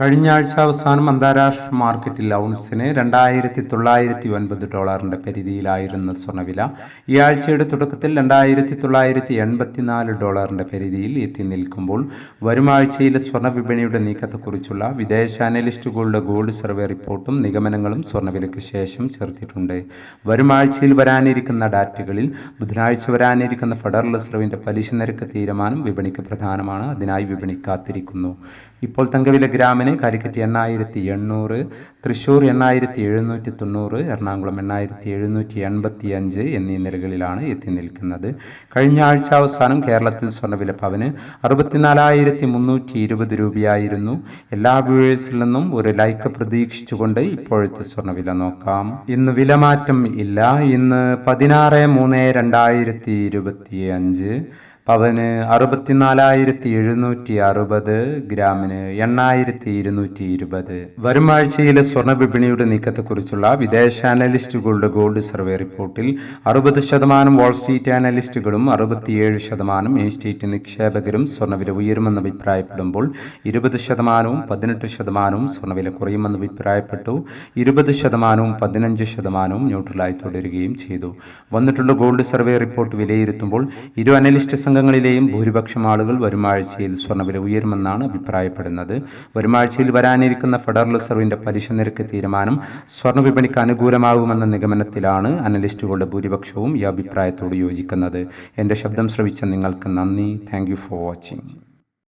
കഴിഞ്ഞ ആഴ്ച അവസാനം അന്താരാഷ്ട്ര മാർക്കറ്റിൽ ഔൺസിന് രണ്ടായിരത്തി തൊള്ളായിരത്തി ഒൻപത് ഡോളറിന്റെ പരിധിയിലായിരുന്ന സ്വർണവില ഈ ആഴ്ചയുടെ തുടക്കത്തിൽ രണ്ടായിരത്തി തൊള്ളായിരത്തി എൺപത്തിനാല് ഡോളറിന്റെ പരിധിയിൽ എത്തി നിൽക്കുമ്പോൾ വരും ആഴ്ചയിലെ സ്വർണ വിപണിയുടെ നീക്കത്തെക്കുറിച്ചുള്ള വിദേശ അനലിസ്റ്റുകളുടെ ഗോൾഡ് സർവേ റിപ്പോർട്ടും നിഗമനങ്ങളും സ്വർണവിലയ്ക്ക് ശേഷം ചേർത്തിട്ടുണ്ട്. വരും ആഴ്ചയിൽ വരാനിരിക്കുന്ന ഡാറ്റകളിൽ ബുധനാഴ്ച വരാനിരിക്കുന്ന ഫെഡറൽ റിസർവിന്റെ പലിശ നിരക്ക് തീരുമാനം വിപണിക്ക് പ്രധാനമാണ്. അതിനായി വിപണി കാത്തിരിക്കുന്നു. ഇപ്പോൾ തങ്കവില ഗ്രാമിന് കാലിക്കറ്റ് എണ്ണായിരത്തി എണ്ണൂറ് തൃശ്ശൂർ എണ്ണായിരത്തി എഴുന്നൂറ്റി തൊണ്ണൂറ് എറണാകുളം എണ്ണായിരത്തി എഴുന്നൂറ്റി എൺപത്തി അഞ്ച് എന്നീ നിലകളിലാണ് എത്തി നിൽക്കുന്നത്. കഴിഞ്ഞ ആഴ്ച അവസാനം കേരളത്തിൽ സ്വർണവില പവന് അറുപത്തിനാലായിരത്തി മുന്നൂറ്റി ഇരുപത് രൂപയായിരുന്നു. എല്ലാ വ്യൂവേഴ്സിൽ നിന്നും ഒരു ലൈക്ക് പ്രതീക്ഷിച്ചുകൊണ്ട് ഇപ്പോഴത്തെ സ്വർണവില നോക്കാം. ഇന്ന് വിലമാറ്റം ഇല്ല. ഇന്ന് പതിനാറ് മൂന്ന് രണ്ടായിരത്തി ഇരുപത്തി അഞ്ച് പവന് അറുപത്തിനാലായിരത്തി എഴുന്നൂറ്റി അറുപത് ഗ്രാമിന് എണ്ണായിരത്തി ഇരുന്നൂറ്റി ഇരുപത് വരും ആഴ്ചയിലെ സ്വർണ വിപണിയുടെ നീക്കത്തെക്കുറിച്ചുള്ള വിദേശ അനലിസ്റ്റുകളുടെ ഗോൾഡ് സർവേ റിപ്പോർട്ടിൽ അറുപത് ശതമാനം വാൾസ്ട്രീറ്റ് അനലിസ്റ്റുകളും അറുപത്തിയേഴ് ശതമാനം മെയിൻ നിക്ഷേപകരും സ്വർണവില ഉയരുമെന്ന് അഭിപ്രായപ്പെടുമ്പോൾ ഇരുപത് ശതമാനവും പതിനെട്ട് ശതമാനവും സ്വർണവില കുറയുമെന്ന് അഭിപ്രായപ്പെട്ടു. ഇരുപത് ശതമാനവും പതിനഞ്ച് ശതമാനവും ന്യൂട്രലായി തുടരുകയും ചെയ്തു. വന്നിട്ടുള്ള ഗോൾഡ് സർവേ റിപ്പോർട്ട് വിലയിരുത്തുമ്പോൾ ഇരു അനലിസ്റ്റ് സംഘങ്ങളിലെയും ഭൂരിപക്ഷം ആളുകൾ വരുമാഴ്ചയിൽ സ്വർണവില ഉയരുമെന്നാണ് അഭിപ്രായപ്പെടുന്നത്. വരുമാഴ്ചയിൽ വരാനിരിക്കുന്ന ഫെഡറൽ റിസർവിന്റെ പലിശ നിരക്ക് തീരുമാനം സ്വർണ വിപണിക്ക് അനുകൂലമാകുമെന്ന നിഗമനത്തിലാണ് അനലിസ്റ്റുകളുടെ ഭൂരിപക്ഷവും ഈ അഭിപ്രായത്തോട് യോജിക്കുന്നത്. എന്റെ ശബ്ദം ശ്രവിച്ച നിങ്ങൾക്ക് നന്ദി. Thank for watching.